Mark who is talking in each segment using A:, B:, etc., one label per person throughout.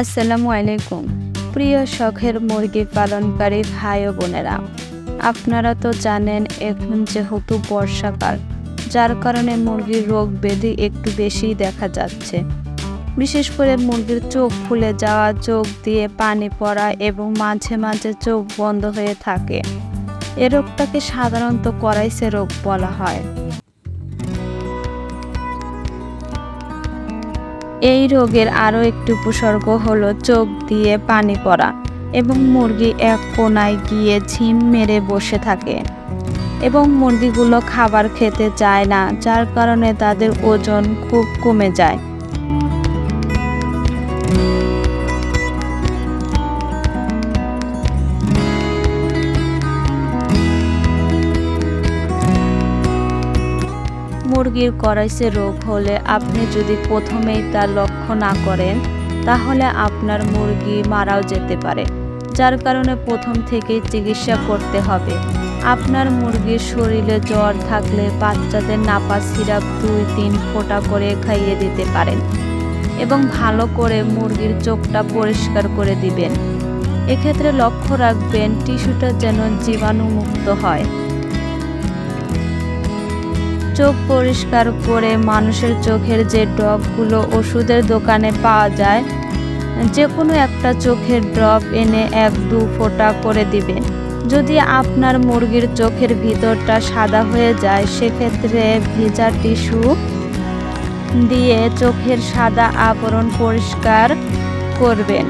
A: আসসালামু আলাইকুম। প্রিয় শখের মুরগি পালনকারী ভাই ও বোনেরা, আপনারা তো জানেন এখন যেহেতু বর্ষাকাল, যার কারণে মুরগির রোগ ব্যাধি একটু বেশিই দেখা যাচ্ছে। বিশেষ করে মুরগির চোখ ফুলে যাওয়া, চোখ দিয়ে পানি পড়া এবং মাঝে মাঝে চোখ বন্ধ হয়ে থাকে। এ রোগটাকে সাধারণত করাইসে রোগ বলা হয়। এই রোগের আরও একটি উপসর্গ হলো চোখ দিয়ে পানি পড়া এবং মুরগি এক কোনায় গিয়ে ঝিম মেরে বসে থাকে এবং মুরগিগুলো খাবার খেতে চায় না, যার কারণে তাদের ওজন খুব কমে যায়। মুরগির করাইসে রোগ হলে আপনি যদি প্রথমেই তার লক্ষ্য না করেন, তাহলে আপনার মুরগি মারাও যেতে পারে, যার কারণে প্রথম থেকেই চিকিৎসা করতে হবে। আপনার মুরগির শরীরে জ্বর থাকলে বাচ্চাদের নাপা সিরাপ দুই তিন ফোঁটা করে খাইয়ে দিতে পারেন এবং ভালো করে মুরগির চোখটা পরিষ্কার করে দিবেন। এক্ষেত্রে লক্ষ্য রাখবেন, টিস্যুটা যেন জীবাণুমুক্ত হয়। চোখ পরিষ্কার করে মানুষের চোখের যে ড্রপগুলো ওষুধের দোকানে পাওয়া যায় যে কোনো একটা চোখের ড্রপ এনে এক দু ফোঁটা করে দিবেন যদি আপনার মুরগির চোখের ভিতরটা সাদা হয়ে যায়, সেক্ষেত্রে ভিজা টিস্যু দিয়ে চোখের সাদা আবরণ পরিষ্কার করবেন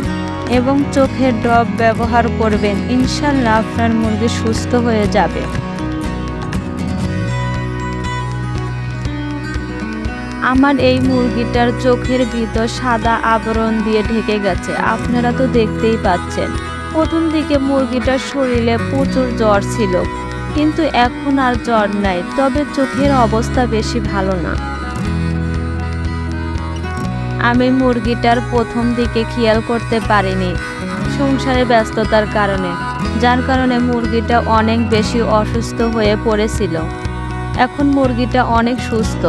A: এবং চোখের ড্রপ ব্যবহার করবেন। ইনশাল্লাহ আপনার মুরগি সুস্থ হয়ে যাবে। আমার এই মুরগিটার চোখের ভিতর সাদা আবরণ দিয়ে ঢেকে গেছে। আপনারা তো দেখতেই পাচ্ছেন। প্রথম দিকে মুরগিটার শরীরে প্রচুর জ্বর ছিল, কিন্তু এখন আর জ্বর নাই, তবে চোখের অবস্থা বেশি ভালো না। আমি মুরগিটার প্রথম দিকে খেয়াল করতে পারিনি সংসারে ব্যস্ততার কারণে, যার কারণে মুরগিটা অনেক বেশি অসুস্থ হয়ে পড়েছিল। এখন মুরগিটা অনেক সুস্থ।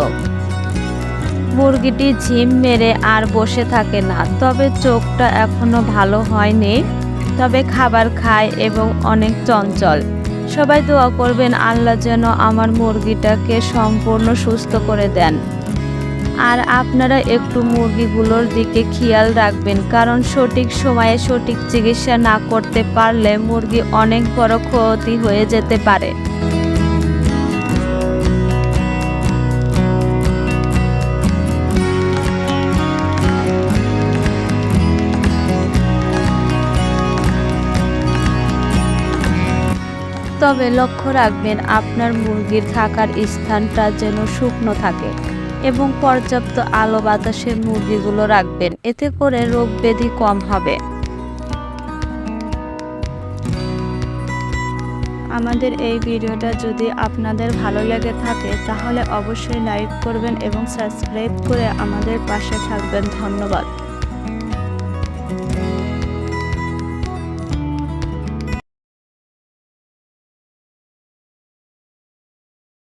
A: মুরগিটি ঝিম মেরে আর বসে থাকে না। তবে চোখটা এখনও ভালো হয়নি। তবে খাবার খায় এবং অনেক চঞ্চল। সবাই দোয়া করবেন আল্লাহ যেন আমার মুরগিটাকে সম্পূর্ণ সুস্থ করে দেন। আর আপনারা একটু মুরগিগুলোর দিকে খেয়াল রাখবেন, কারণ সঠিক সময়ে সঠিক চিকিৎসা না করতে পারলে মুরগি অনেক বড় ক্ষতি হয়ে যেতে পারে। তবে লক্ষ্য রাখবেন আপনার মুরগির থাকার স্থানটা যেন শুকনো থাকে এবং পর্যাপ্ত আলো বাতাসে মুরগিগুলো রাখবেন। এতে করে রোগ ব্যাধি কম হবে। আমাদের এই ভিডিওটা যদি আপনাদের ভালো লেগে থাকে, তাহলে অবশ্যই লাইক করবেন এবং সাবস্ক্রাইব করে আমাদের পাশে থাকবেন। ধন্যবাদ।